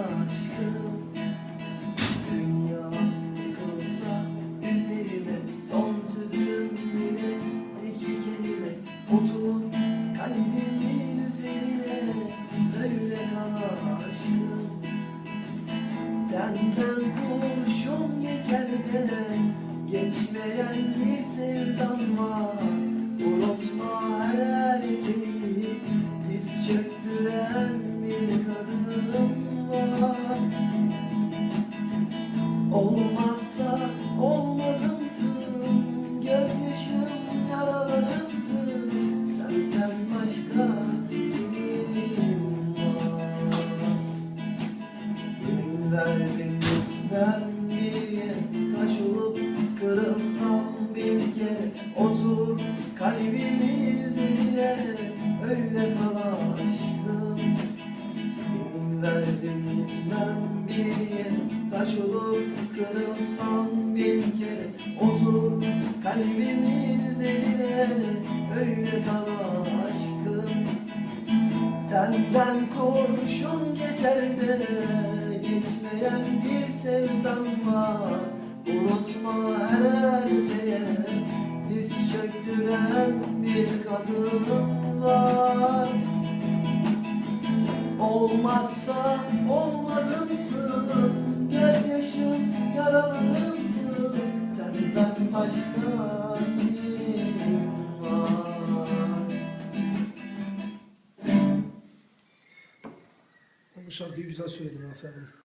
aşkım Dünya yıkılsa üzerime son sözüm iki kelime Otur kalbimin üzerine öyle aşkım Tenden kurşun geçer de geçmeyen bir sevdam Yemin verdim gitmem bir yere Taş olup kırılsam bir kere Otur kalbimin üzerine. Öyle kal aşkım verdim gitmem bir yere Taş olup kırılsam bir kere Otur kalbimin üzerine. Öyle kal aşkım Tenden kurşun geçer de Geçmeyen bir sevdam var. Unutma her erkeğe Diz çöktüren bir kadın var. Olmazsa olmazımsın. Gözyaşım yaralımsın. Senden başka Bu şarkıyı güzel söyledin aferin.